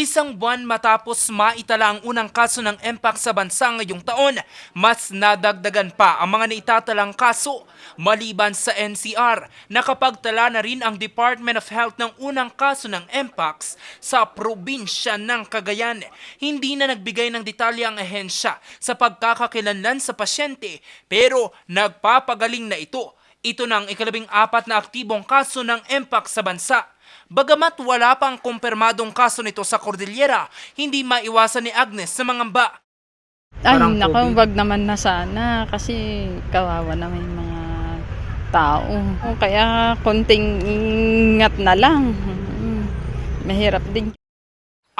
Isang buwan matapos maitala ang unang kaso ng MPAC sa bansa ngayong taon, mas nadagdagan pa ang mga naitatalang kaso. Maliban sa NCR, nakapagtala na rin ang Department of Health ng unang kaso ng MPAX sa probinsya ng Cagayan. Hindi na nagbigay ng detalye ang ahensya sa pagkakakilanlan sa pasyente pero nagpapagaling na ito. Ito na ang ikalabing apat na aktibong kaso ng MPAX sa bansa. Bagamat wala pang kumpirmadong kaso nito sa Cordillera, hindi maiwasan ni Agnes sa mga mba. Ay, Parang COVID. wag naman na sana kasi kawawa naman yung mga tao. O kaya konting ingat na lang. Mm, Mahirap din.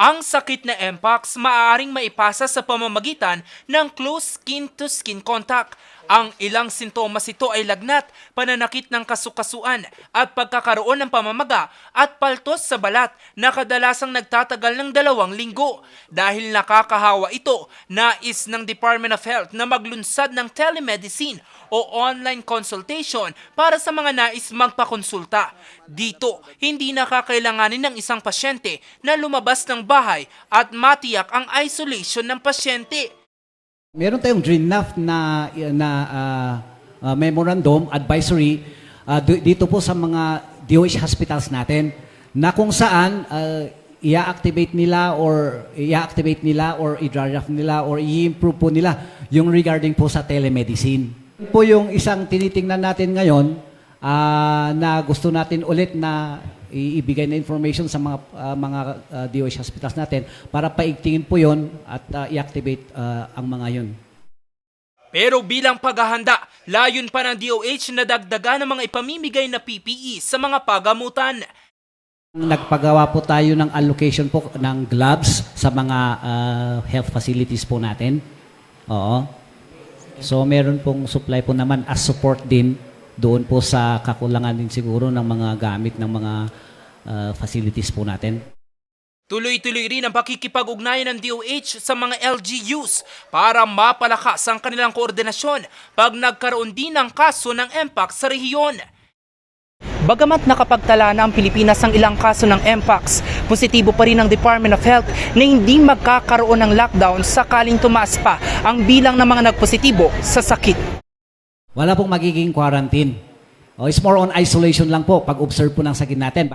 Ang sakit na Mpox maaaring maipasa sa pamamagitan ng close skin-to-skin contact. Ang ilang sintomas ito ay lagnat, pananakit ng kasukasuan at pagkakaroon ng pamamaga at paltos sa balat na kadalasang nagtatagal ng dalawang linggo. Dahil nakakahawa ito, nais ng Department of Health na maglunsad ng telemedicine o online consultation para sa mga nais magpakonsulta. Dito, hindi nakakailanganin ng isang pasyente na lumabas ng bahay at matiyak ang isolation ng pasyente. Meron tayong DREAMNAF na, na ah, ah, memorandum, advisory, du- dito po sa mga DOH hospitals natin, na kung saan ah, i-activate nila or i-activate nila or i-draft nila or i-improve po nila yung regarding po sa telemedicine. Po yung isang tinitingnan natin ngayon ah, na gusto natin ulit na i- ibigay na information sa mga ah, mga ah, DOH hospitals natin para paigtingin po yon at ah, i-activate ah, ang mga yon. Pero bilang paghahanda, layon pa ng DOH na dagdagan ng mga ipamimigay na PPE sa mga pagamutan. Nagpagawa po tayo ng allocation po ng gloves sa mga ah, health facilities po natin. Oo. So meron pong supply po naman as support din doon po sa kakulangan din siguro ng mga gamit ng mga ah, facilities po natin. Tuloy-tuloy rin ang pakikipag-ugnayan ng DOH sa mga LGUs para mapalakas ang kanilang koordinasyon pag nagkaroon din ng kaso ng MPAX sa rehiyon. Bagamat nakapagtala na ang Pilipinas ng ilang kaso ng MPAX, positibo pa rin ang Department of Health na hindi magkakaroon ng lockdown sakaling tumaas pa ang bilang ng mga nagpositibo sa sakit. Wala pong magiging quarantine. Oh, it's more on isolation lang po pag-observe po ng sakit natin.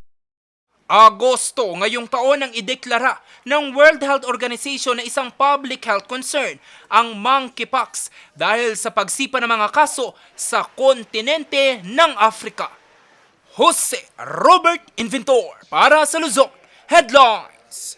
Agosto ngayong taon ang ideklara ng World Health Organization na isang public health concern ang monkeypox dahil sa pagsipa ng mga kaso sa kontinente ng Africa. Jose Robert Inventor para sa Luzon Headlines.